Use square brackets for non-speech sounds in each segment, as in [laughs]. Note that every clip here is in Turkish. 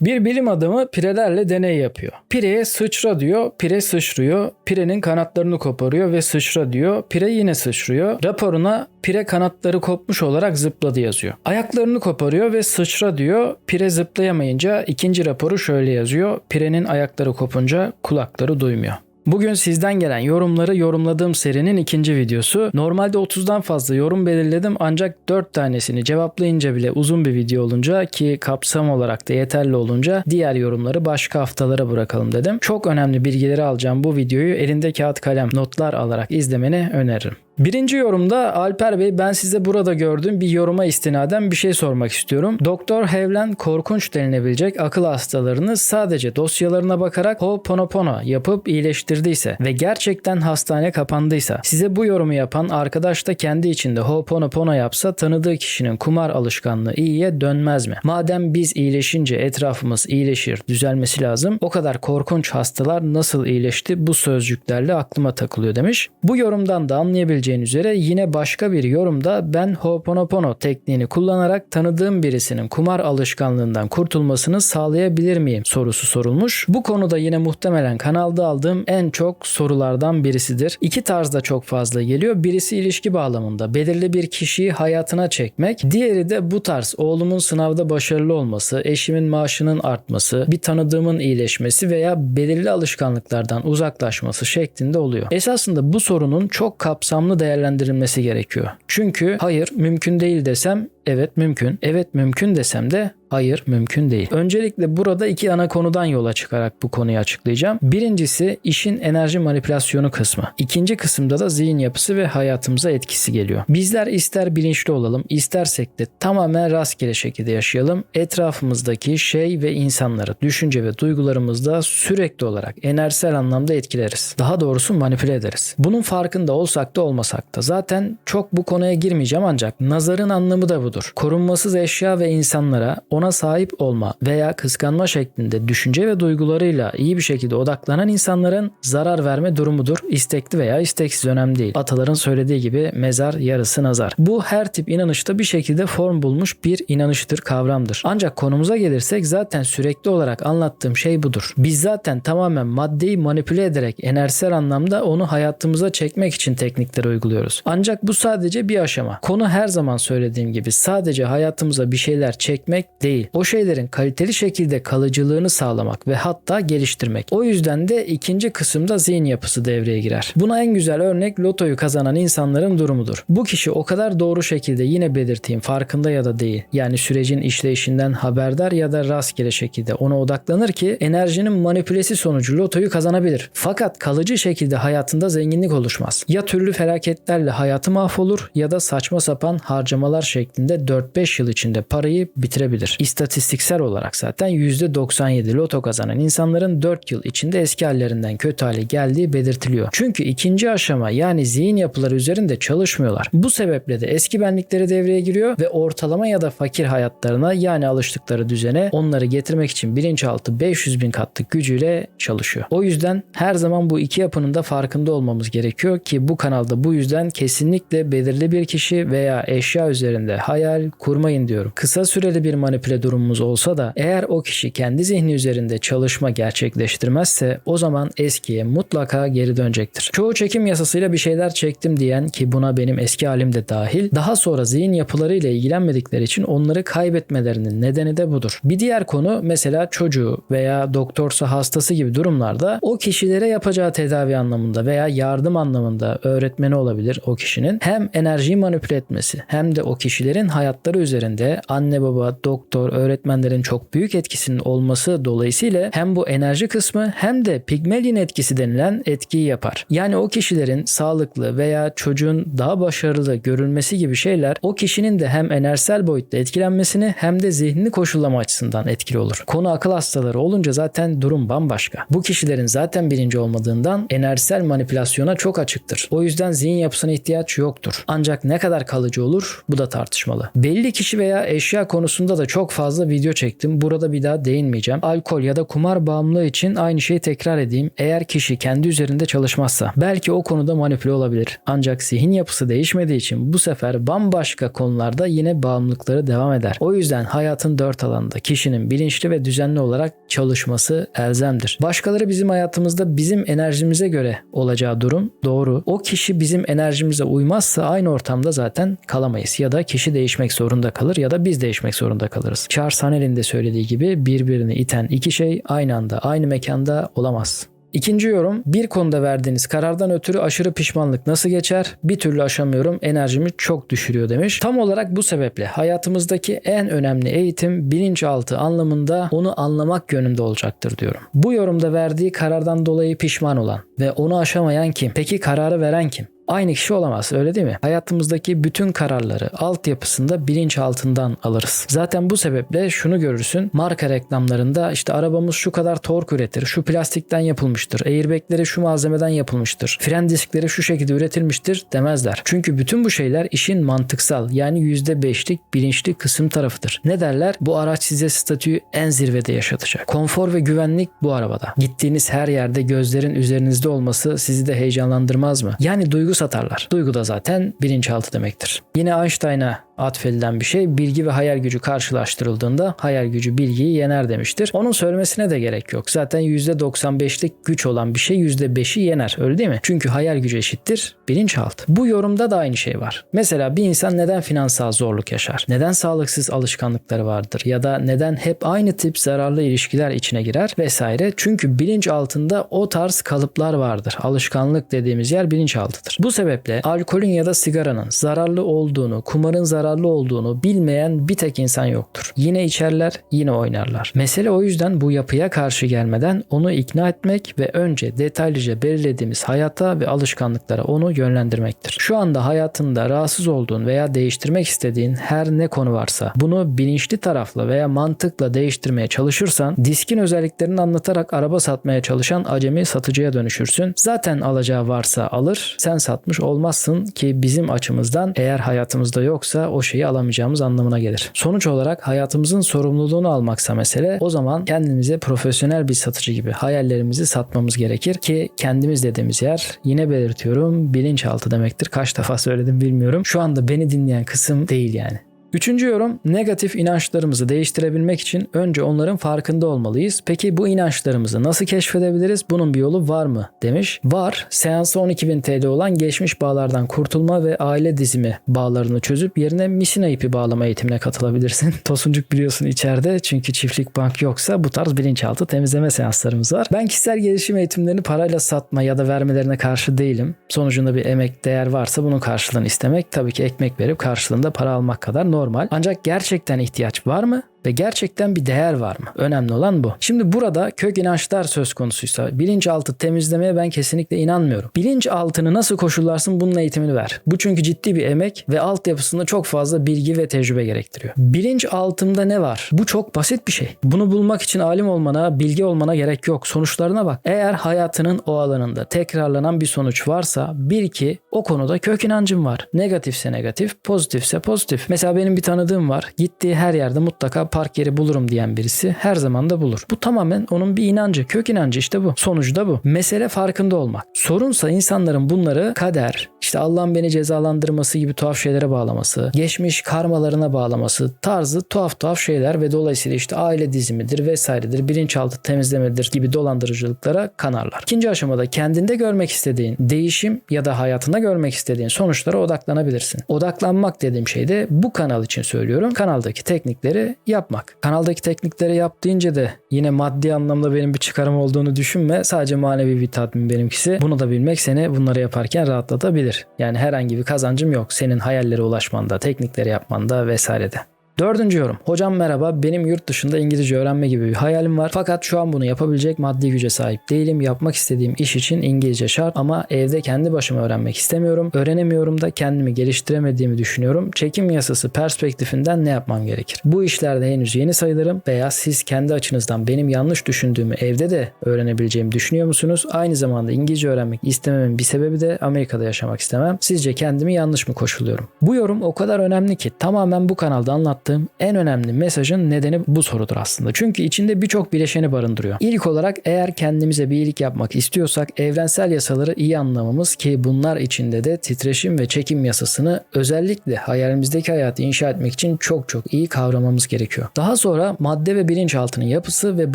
Bir bilim adamı pirelerle deney yapıyor. Pireye sıçra diyor, pire sıçrıyor. Pirenin kanatlarını koparıyor ve sıçra diyor. Pire yine sıçrıyor. Raporuna pire kanatları kopmuş olarak zıpladı yazıyor. Ayaklarını koparıyor ve sıçra diyor. Pire zıplayamayınca ikinci raporu şöyle yazıyor. Pirenin ayakları kopunca kulakları duymuyor. Bugün sizden gelen yorumları yorumladığım serinin ikinci videosu. Normalde 30'dan fazla yorum belirledim ancak 4 tanesini cevaplayınca bile uzun bir video olunca ki kapsam olarak da yeterli olunca diğer yorumları başka haftalara bırakalım dedim. Çok önemli bilgileri alacağım bu videoyu elinde kağıt kalem notlar alarak izlemeni öneririm. Birinci yorumda Alper Bey ben size burada gördüğüm bir yoruma istinaden bir şey sormak istiyorum. Doktor Hevlen korkunç denilebilecek akıl hastalarını sadece dosyalarına bakarak Ho'oponopono yapıp iyileştirdiyse ve gerçekten hastane kapandıysa size bu yorumu yapan arkadaş da kendi içinde Ho'oponopono yapsa tanıdığı kişinin kumar alışkanlığı iyiye dönmez mi? Madem biz iyileşince etrafımız iyileşir, düzelmesi lazım. O kadar korkunç hastalar nasıl iyileşti bu sözcüklerle aklıma takılıyor demiş. Bu yorumdan da anlayabileceğiniz üzere yine başka bir yorumda ben Ho'oponopono tekniğini kullanarak tanıdığım birisinin kumar alışkanlığından kurtulmasını sağlayabilir miyim sorusu sorulmuş. Bu konuda yine muhtemelen kanalda aldığım en çok sorulardan birisidir. İki tarzda çok fazla geliyor. Birisi ilişki bağlamında belirli bir kişiyi hayatına çekmek. Diğeri de bu tarz oğlumun sınavda başarılı olması, eşimin maaşının artması, bir tanıdığımın iyileşmesi veya belirli alışkanlıklardan uzaklaşması şeklinde oluyor. Esasında bu sorunun çok kapsamlı değerlendirilmesi gerekiyor. Çünkü hayır mümkün değil desem evet mümkün. Evet mümkün desem de hayır mümkün değil. Öncelikle burada iki ana konudan yola çıkarak bu konuyu açıklayacağım. Birincisi işin enerji manipülasyonu kısmı. İkinci kısımda da zihin yapısı ve hayatımıza etkisi geliyor. Bizler ister bilinçli olalım, istersek de tamamen rastgele şekilde yaşayalım. Etrafımızdaki şey ve insanları, düşünce ve duygularımızda sürekli olarak enerjisel anlamda etkileriz. Daha doğrusu manipüle ederiz. Bunun farkında olsak da olmasak da. Zaten çok bu konuya girmeyeceğim ancak nazarın anlamı da budur. Korunmasız eşya ve insanlara ona sahip olma veya kıskanma şeklinde düşünce ve duygularıyla iyi bir şekilde odaklanan insanların zarar verme durumudur. İstekli veya isteksiz önemli değil. Ataların söylediği gibi mezar yarısı nazar. Bu her tip inanışta bir şekilde form bulmuş bir inanıştır, kavramdır. Ancak konumuza gelirsek zaten sürekli olarak anlattığım şey budur. Biz zaten tamamen maddeyi manipüle ederek enerjisel anlamda onu hayatımıza çekmek için teknikler uyguluyoruz. Ancak bu sadece bir aşama. Konu her zaman söylediğim gibi sadece hayatımıza bir şeyler çekmek değil. O şeylerin kaliteli şekilde kalıcılığını sağlamak ve hatta geliştirmek. O yüzden de ikinci kısımda zihin yapısı devreye girer. Buna en güzel örnek lotoyu kazanan insanların durumudur. Bu kişi o kadar doğru şekilde yine belirteyim farkında ya da değil. Yani sürecin işleyişinden haberdar ya da rastgele şekilde ona odaklanır ki enerjinin manipülesi sonucu lotoyu kazanabilir. Fakat kalıcı şekilde hayatında zenginlik oluşmaz. Ya türlü felaketlerle hayatı mahvolur ya da saçma sapan harcamalar şeklinde 4-5 yıl içinde parayı bitirebilir. İstatistiksel olarak zaten %97 loto kazanan insanların 4 yıl içinde eski hallerinden kötü hale geldiği belirtiliyor. Çünkü ikinci aşama yani zihin yapıları üzerinde çalışmıyorlar. Bu sebeple de eski benlikleri devreye giriyor ve ortalama ya da fakir hayatlarına yani alıştıkları düzene onları getirmek için bilinçaltı 500 bin katlık gücüyle çalışıyor. O yüzden her zaman bu iki yapının da farkında olmamız gerekiyor ki bu kanalda bu yüzden kesinlikle belirli bir kişi veya eşya üzerinde hayal kurmayın diyorum. Kısa süreli bir manipüle durumumuz olsa da eğer o kişi kendi zihni üzerinde çalışma gerçekleştirmezse o zaman eskiye mutlaka geri dönecektir. Çoğu çekim yasasıyla bir şeyler çektim diyen ki buna benim eski halim de dahil daha sonra zihin yapılarıyla ilgilenmedikleri için onları kaybetmelerinin nedeni de budur. Bir diğer konu mesela çocuğu veya doktorsa hastası gibi durumlarda o kişilere yapacağı tedavi anlamında veya yardım anlamında öğretmeni olabilir o kişinin hem enerjiyi manipüle etmesi hem de o kişilerin hayatları üzerinde anne baba, doktor, öğretmenlerin çok büyük etkisinin olması dolayısıyla hem bu enerji kısmı hem de pigmelin etkisi denilen etkiyi yapar. Yani o kişilerin sağlıklı veya çocuğun daha başarılı görülmesi gibi şeyler o kişinin de hem enerjisel boyutta etkilenmesini hem de zihnini koşullama açısından etkili olur. Konu akıl hastaları olunca zaten durum bambaşka. Bu kişilerin zaten bilinci olmadığından enerjisel manipülasyona çok açıktır. O yüzden zihin yapısına ihtiyaç yoktur. Ancak ne kadar kalıcı olur bu da tartışmalı. Belli kişi veya eşya konusunda da çok çok fazla video çektim. Burada bir daha değinmeyeceğim. Alkol ya da kumar bağımlılığı için aynı şeyi tekrar edeyim. Eğer kişi kendi üzerinde çalışmazsa belki o konuda manipüle olabilir. Ancak zihin yapısı değişmediği için bu sefer bambaşka konularda yine bağımlılıkları devam eder. O yüzden hayatın dört alanında kişinin bilinçli ve düzenli olarak çalışması elzemdir. Başkaları bizim hayatımızda bizim enerjimize göre olacağı durum doğru. O kişi bizim enerjimize uymazsa aynı ortamda zaten kalamayız. Ya da kişi değişmek zorunda kalır ya da biz değişmek zorunda kalırız. Charles Hanel'in de söylediği gibi birbirini iten iki şey aynı anda aynı mekanda olamaz. İkinci yorum bir konuda verdiğiniz karardan ötürü aşırı pişmanlık nasıl geçer? Bir türlü aşamıyorum enerjimi çok düşürüyor demiş. Tam olarak bu sebeple hayatımızdaki en önemli eğitim bilinçaltı anlamında onu anlamak yönünde olacaktır diyorum. Bu yorumda verdiği karardan dolayı pişman olan ve onu aşamayan kim? Peki kararı veren kim? Aynı kişi olamaz öyle değil mi? Hayatımızdaki bütün kararları altyapısında bilinç altından alırız. Zaten bu sebeple şunu görürsün. Marka reklamlarında işte arabamız şu kadar tork üretir, şu plastikten yapılmıştır, airbagleri şu malzemeden yapılmıştır, fren diskleri şu şekilde üretilmiştir demezler. Çünkü bütün bu şeyler işin mantıksal yani %5'lik bilinçli kısım tarafıdır. Ne derler? Bu araç size statüyü en zirvede yaşatacak. Konfor ve güvenlik bu arabada. Gittiğiniz her yerde gözlerin üzerinizde olması sizi de heyecanlandırmaz mı? Yani duygu satarlar. Duygu da zaten bilinçaltı demektir. Yine Einstein'a atfedilen bir şey bilgi ve hayal gücü karşılaştırıldığında hayal gücü bilgiyi yener demiştir. Onun söylemesine de gerek yok. Zaten %95'lik güç olan bir şey %5'i yener öyle değil mi? Çünkü hayal gücü eşittir bilinçaltı. Bu yorumda da aynı şey var. Mesela bir insan neden finansal zorluk yaşar? Neden sağlıksız alışkanlıkları vardır? Ya da neden hep aynı tip zararlı ilişkiler içine girer vesaire? Çünkü bilinç altında o tarz kalıplar vardır. Alışkanlık dediğimiz yer bilinçaltıdır. Bu sebeple alkolün ya da sigaranın zararlı olduğunu, kumarın zararlı olduğunu bilmeyen bir tek insan yoktur. Yine içerler, yine oynarlar. Mesele o yüzden bu yapıya karşı gelmeden onu ikna etmek ve önce detaylıca belirlediğimiz hayata ve alışkanlıklara onu yönlendirmektir. Şu anda hayatında rahatsız olduğun veya değiştirmek istediğin her ne konu varsa bunu bilinçli tarafla veya mantıkla değiştirmeye çalışırsan diskin özelliklerini anlatarak araba satmaya çalışan acemi satıcıya dönüşürsün. Zaten alacağı varsa alır, sen satmış olmazsın ki bizim açımızdan eğer hayatımızda yoksa o şeyi alamayacağımız anlamına gelir. Sonuç olarak hayatımızın sorumluluğunu almaksa mesele o zaman kendimize profesyonel bir satıcı gibi hayallerimizi satmamız gerekir ki kendimiz dediğimiz yer yine belirtiyorum bilinçaltı demektir. Kaç defa söyledim bilmiyorum. Şu anda beni dinleyen kısım değil yani. Üçüncü yorum negatif inançlarımızı değiştirebilmek için önce onların farkında olmalıyız. Peki bu inançlarımızı nasıl keşfedebiliriz? Bunun bir yolu var mı? demiş. Var. Seansı 12.000 TL olan geçmiş bağlardan kurtulma ve aile dizimi bağlarını çözüp yerine misina ipi bağlama eğitimine katılabilirsin. [laughs] Tosuncuk biliyorsun içeride çünkü çiftlik bank yoksa bu tarz bilinçaltı temizleme seanslarımız var. Ben kişisel gelişim eğitimlerini parayla satma ya da vermelerine karşı değilim. Sonucunda bir emek değer varsa bunun karşılığını istemek tabii ki ekmek verip karşılığında para almak kadar normal normal. Ancak gerçekten ihtiyaç var mı? Ve gerçekten bir değer var mı? Önemli olan bu. Şimdi burada kök inançlar söz konusuysa bilinçaltı temizlemeye ben kesinlikle inanmıyorum. Bilinçaltını nasıl koşullarsın bunun eğitimini ver. Bu çünkü ciddi bir emek ve altyapısında çok fazla bilgi ve tecrübe gerektiriyor. Bilinçaltımda ne var? Bu çok basit bir şey. Bunu bulmak için alim olmana, bilgi olmana gerek yok. Sonuçlarına bak. Eğer hayatının o alanında tekrarlanan bir sonuç varsa bil ki o konuda kök inancın var. Negatifse negatif, pozitifse pozitif. Mesela benim bir tanıdığım var. Gittiği her yerde mutlaka park yeri bulurum diyen birisi her zaman da bulur. Bu tamamen onun bir inancı. Kök inancı işte bu. Sonucu da bu. Mesele farkında olmak. Sorunsa insanların bunları kader, işte Allah'ın beni cezalandırması gibi tuhaf şeylere bağlaması, geçmiş karmalarına bağlaması tarzı tuhaf tuhaf şeyler ve dolayısıyla işte aile dizimidir vesairedir, bilinçaltı temizlemedir gibi dolandırıcılıklara kanarlar. İkinci aşamada kendinde görmek istediğin değişim ya da hayatında görmek istediğin sonuçlara odaklanabilirsin. Odaklanmak dediğim şey de bu kanal için söylüyorum. Kanaldaki teknikleri yapmak. Kanaldaki teknikleri yap deyince de yine maddi anlamda benim bir çıkarım olduğunu düşünme. Sadece manevi bir tatmin benimkisi. Bunu da bilmek seni bunları yaparken rahatlatabilir. Yani herhangi bir kazancım yok. Senin hayallere ulaşmanda, teknikleri yapmanda vesairede. Dördüncü yorum. Hocam merhaba benim yurt dışında İngilizce öğrenme gibi bir hayalim var. Fakat şu an bunu yapabilecek maddi güce sahip değilim. Yapmak istediğim iş için İngilizce şart ama evde kendi başıma öğrenmek istemiyorum. Öğrenemiyorum da kendimi geliştiremediğimi düşünüyorum. Çekim yasası perspektifinden ne yapmam gerekir? Bu işlerde henüz yeni sayılırım veya siz kendi açınızdan benim yanlış düşündüğümü evde de öğrenebileceğimi düşünüyor musunuz? Aynı zamanda İngilizce öğrenmek istememin bir sebebi de Amerika'da yaşamak istemem. Sizce kendimi yanlış mı koşuluyorum? Bu yorum o kadar önemli ki tamamen bu kanalda anlattığım anlattığım en önemli mesajın nedeni bu sorudur aslında. Çünkü içinde birçok bileşeni barındırıyor. İlk olarak eğer kendimize bir iyilik yapmak istiyorsak evrensel yasaları iyi anlamamız ki bunlar içinde de titreşim ve çekim yasasını özellikle hayalimizdeki hayatı inşa etmek için çok çok iyi kavramamız gerekiyor. Daha sonra madde ve bilinçaltının yapısı ve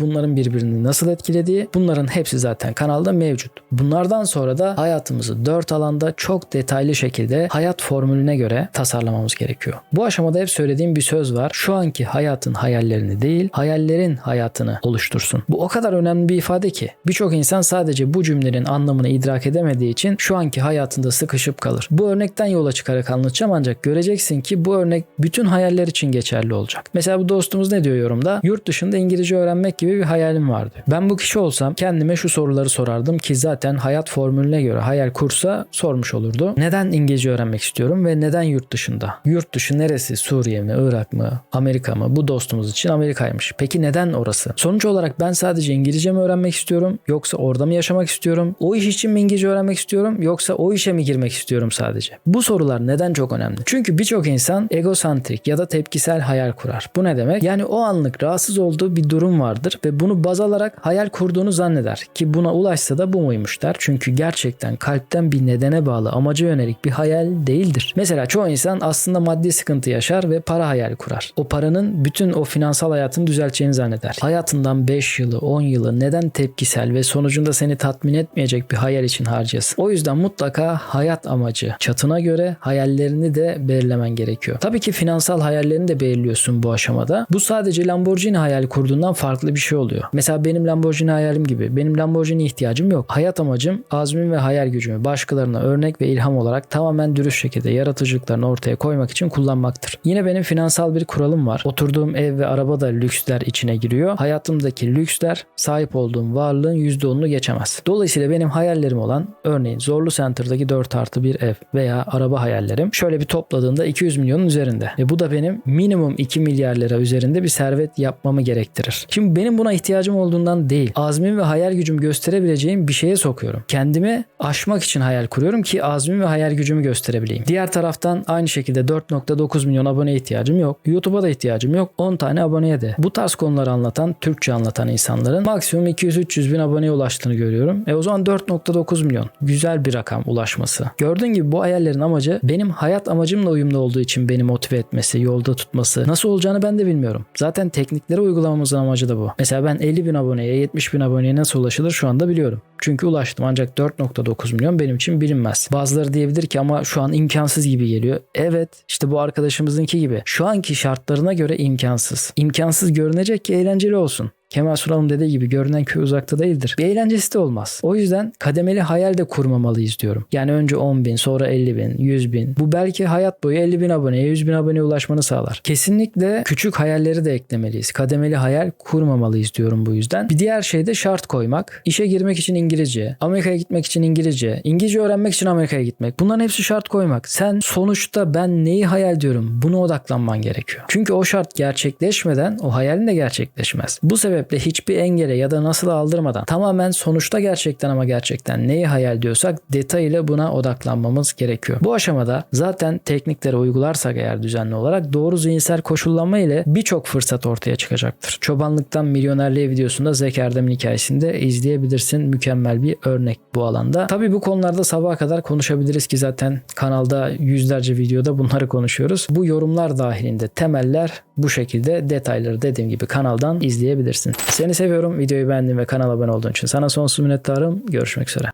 bunların birbirini nasıl etkilediği bunların hepsi zaten kanalda mevcut. Bunlardan sonra da hayatımızı dört alanda çok detaylı şekilde hayat formülüne göre tasarlamamız gerekiyor. Bu aşamada hep söylediğim bir söz var. Şu anki hayatın hayallerini değil, hayallerin hayatını oluştursun. Bu o kadar önemli bir ifade ki birçok insan sadece bu cümlenin anlamını idrak edemediği için şu anki hayatında sıkışıp kalır. Bu örnekten yola çıkarak anlatacağım ancak göreceksin ki bu örnek bütün hayaller için geçerli olacak. Mesela bu dostumuz ne diyor yorumda? Yurt dışında İngilizce öğrenmek gibi bir hayalim vardı. Ben bu kişi olsam kendime şu soruları sorardım ki zaten hayat formülüne göre hayal kursa sormuş olurdu. Neden İngilizce öğrenmek istiyorum ve neden yurt dışında? Yurt dışı neresi? Suriye mi? Irak mı? Amerika mı? Bu dostumuz için Amerika'ymış. Peki neden orası? Sonuç olarak ben sadece İngilizce mi öğrenmek istiyorum yoksa orada mı yaşamak istiyorum? O iş için mi İngilizce öğrenmek istiyorum yoksa o işe mi girmek istiyorum sadece? Bu sorular neden çok önemli? Çünkü birçok insan egosantrik ya da tepkisel hayal kurar. Bu ne demek? Yani o anlık rahatsız olduğu bir durum vardır ve bunu baz alarak hayal kurduğunu zanneder ki buna ulaşsa da bu muymuş der. Çünkü gerçekten kalpten bir nedene bağlı amaca yönelik bir hayal değildir. Mesela çoğu insan aslında maddi sıkıntı yaşar ve para hayali kurar. O paranın bütün o finansal hayatını düzelteceğini zanneder. Hayatından 5 yılı 10 yılı neden tepkisel ve sonucunda seni tatmin etmeyecek bir hayal için harcayasın? O yüzden mutlaka hayat amacı çatına göre hayallerini de belirlemen gerekiyor. Tabii ki finansal hayallerini de belirliyorsun bu aşamada. Bu sadece Lamborghini hayali kurduğundan farklı bir şey oluyor. Mesela benim Lamborghini hayalim gibi. Benim Lamborghini ihtiyacım yok. Hayat amacım azmim ve hayal gücümü başkalarına örnek ve ilham olarak tamamen dürüst şekilde yaratıcılıklarını ortaya koymak için kullanmaktır. Yine benim finansal bir kuralım var. Oturduğum ev ve araba da lüksler içine giriyor. Hayatımdaki lüksler sahip olduğum varlığın %10'unu geçemez. Dolayısıyla benim hayallerim olan örneğin Zorlu Center'daki 4 artı bir ev veya araba hayallerim şöyle bir topladığında 200 milyonun üzerinde. Ve bu da benim minimum 2 milyar lira üzerinde bir servet yapmamı gerektirir. Şimdi benim buna ihtiyacım olduğundan değil, azmim ve hayal gücüm gösterebileceğim bir şeye sokuyorum. Kendimi aşmak için hayal kuruyorum ki azmim ve hayal gücümü gösterebileyim. Diğer taraftan aynı şekilde 4.9 milyon abone ihtiyacım yok. YouTube'a da ihtiyacım yok. 10 tane aboneye de. Bu tarz konuları anlatan, Türkçe anlatan insanların maksimum 200-300 bin aboneye ulaştığını görüyorum. E o zaman 4.9 milyon. Güzel bir rakam ulaşması. Gördüğün gibi bu hayallerin amacı benim hayat amacımla uyumlu olduğu için beni motive etmesi, yolda tutması. Nasıl olacağını ben de bilmiyorum. Zaten teknikleri uygulamamızın amacı da bu. Mesela ben 50 bin aboneye, 70 bin aboneye nasıl ulaşılır şu anda biliyorum. Çünkü ulaştım ancak 4.9 milyon benim için bilinmez. Bazıları diyebilir ki ama şu an imkansız gibi geliyor. Evet işte bu arkadaşımızınki gibi. Şu anki şartlarına göre imkansız. İmkansız görünecek ki eğlenceli olsun. Kemal Sunal'ın dediği gibi görünen köy uzakta değildir. Bir eğlencesi de olmaz. O yüzden kademeli hayal de kurmamalıyız diyorum. Yani önce 10 bin sonra 50 bin, 100 bin. Bu belki hayat boyu 50 bin aboneye, 100 bin aboneye ulaşmanı sağlar. Kesinlikle küçük hayalleri de eklemeliyiz. Kademeli hayal kurmamalıyız diyorum bu yüzden. Bir diğer şey de şart koymak. İşe girmek için İngilizce, Amerika'ya gitmek için İngilizce, İngilizce öğrenmek için Amerika'ya gitmek. Bunların hepsi şart koymak. Sen sonuçta ben neyi hayal diyorum? Buna odaklanman gerekiyor. Çünkü o şart gerçekleşmeden o hayalin de gerçekleşmez. Bu sebeple hiçbir engele ya da nasıl aldırmadan tamamen sonuçta gerçekten ama gerçekten neyi hayal diyorsak detayıyla buna odaklanmamız gerekiyor. Bu aşamada zaten teknikleri uygularsak eğer düzenli olarak doğru zihinsel koşullanma ile birçok fırsat ortaya çıkacaktır. Çobanlıktan milyonerliğe videosunda Zek Erdem'in hikayesinde izleyebilirsin. Mükemmel bir örnek bu alanda. Tabii bu konularda sabaha kadar konuşabiliriz ki zaten kanalda yüzlerce videoda bunları konuşuyoruz. Bu yorumlar dahilinde temeller bu şekilde detayları dediğim gibi kanaldan izleyebilirsin. Seni seviyorum. Videoyu beğendin ve kanala abone olduğun için sana sonsuz minnettarım. Görüşmek üzere.